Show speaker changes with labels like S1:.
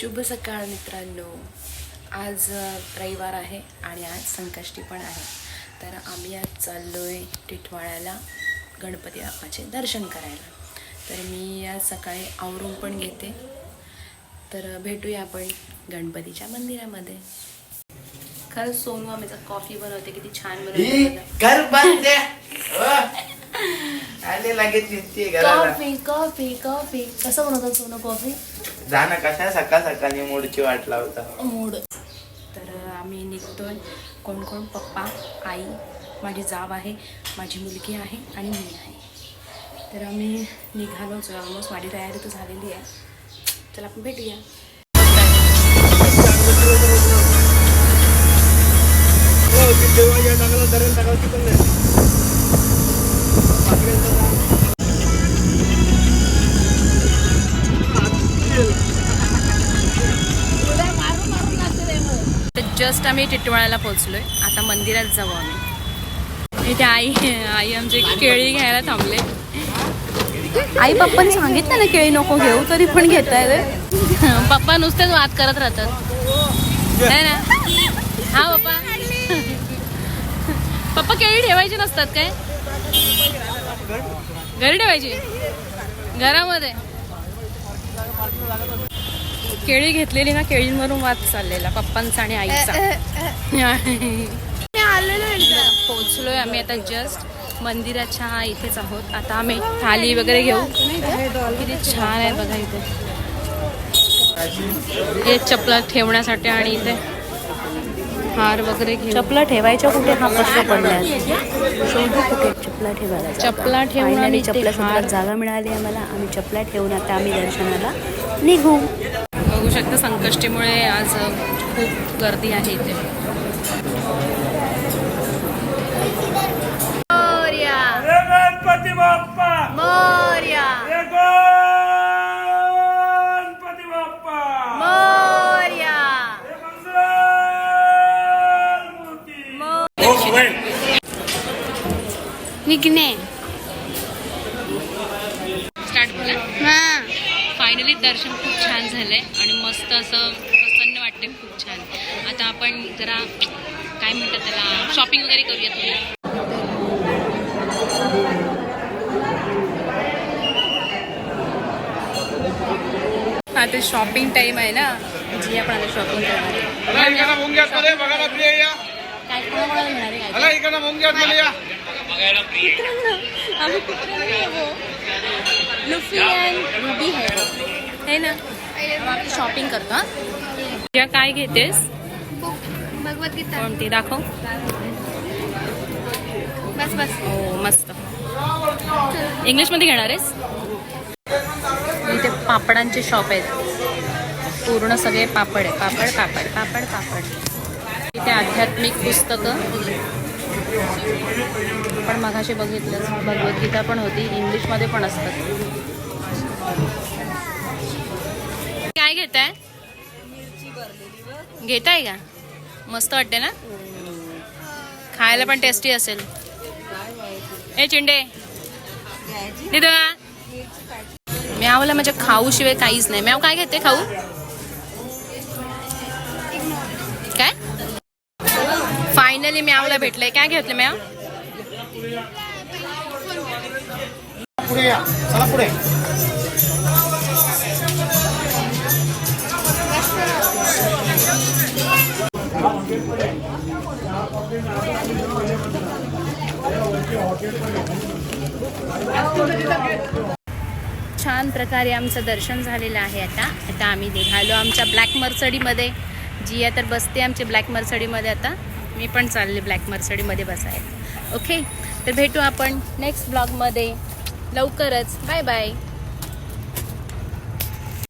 S1: शुभ सकाळ मित्रांनो. आज रविवार आहे आणि आज संकष्टी पण आहे. तर आम्ही आज चाललो आहे टिटवाळ्याला गणपती बाप्पाचे दर्शन करायला. तर मी आज सकाळी आवरून पण घेते. तर भेटूया आपण गणपतीच्या मंदिरामध्ये. खरंच सोनू आम्हीचा कॉफी बनवते किती छान
S2: ही
S1: बनवते
S2: घराला.
S1: Coffee coffee coffee. कसं बनवतात सोनू कॉफी?
S2: जाणं कशा सकाळ सकाळी मूडची वाट लावता.
S1: मूड. तर आम्ही निघतोय. कोण कोण? पप्पा आई माझी जाव आहे माझी मुलगी आहे आणि मी आहे. तर आम्ही निघालोच ऑलमोस्ट माझी तयारी तर झालेली आहे. चला आपण भेटूया. तर जस्ट आम्ही टिटवाळ्याला पोहोचलोय. आता मंदिरात जाऊ आम्ही. इथे आई आई आमची केळी घ्यायला थांबले. आई पप्पाने सांगितलं ना केळी नको घेऊ तरी पण घेत आहे पप्पा नुसतेच वाद करत राहतात. है ना? हा पप्पा. पप्पा केळी ठेवायची नसतात काय? घरी ठेवायची? घरामध्ये? केळी घेतलेली ना केळींवरून वाद चाललेला पप्पांचा आणि आईचा. पोचलोय आम्ही आता जस्ट मंदिराच्या इथेच आहोत. आता आम्ही थाली वगैरे घेऊ. किती छान आहे बघा इथे. हे चपला ठेवण्यासाठी आणि इथे हार वगैरे घेऊ
S3: चपला ठेवायच्या कुठे? हा प्रश्न पडला. शोधू कुठे? चपला ठेवायला.
S1: चपला ठेवून आणि
S3: चपला
S1: हार.
S3: शोधायला जागा मिळाली आम्हाला. आम्ही चपला ठेवून आता आम्ही दर्शनाला निघू.
S1: बघू शकता संकष्टीमुळे आज खूप गर्दी आहे इथे.
S4: गणपती बाप्पा
S1: मोर्या.
S4: गणपती बाप्पा
S1: मोर्या.
S4: मंगलमूर्ती
S1: निघणे फायनली दर्शन खूप छान झालंय आणि मस्त असं प्रसन्न वाटते खूप छान. आता आपण जरा काय म्हणतात त्याला शॉपिंग वगैरे करूया थोडी. हा ते शॉपिंग टाइम आहे ना जी आपण आता शॉपिंग आहे. आहे आम्ही. लुफी अँड रुबी है. है ना? शॉपिंग करतो हा. या काय घेतेस?
S5: भगवद्गीता
S1: कोणती? दाखव.
S5: बस बस.
S1: हो मस्त. इंग्लिशमध्ये घेणार आहेस? इथे पापडांचे शॉप आहेत. पूर्ण सगळे पापड आहे पापड पापड पापड पापड. इथे आध्यात्मिक पुस्तकं. पण मघाशी बघितलं भगवद्गीता पण होती इंग्लिशमध्ये पण असतात. काय घेत आहे घेत आहे का? मस्त वाटते ना? खायला पण टेस्टी असेल. ए चिंडे. म्यावला म्हणजे खाऊ शिवाय काहीच नाही. म्याव काय घेते खाऊ? काय? फायनली म्यावला भेटलंय. काय घेतलं म्याव
S2: पुढे या चला पुढे
S1: छान प्रकारे आमचं दर्शन झालेलं आहे आता. आता आम्ही निघालो आमच्या ब्लॅक मर्सडीमध्ये. जिया तर बसते आमच्या ब्लॅक मर्सडीमध्ये आता. मी पण चालले ब्लॅक मर्सडीमध्ये बसायला. ओके तर भेटू आपण नेक्स्ट ब्लॉगमध्ये लवकरच. Bye bye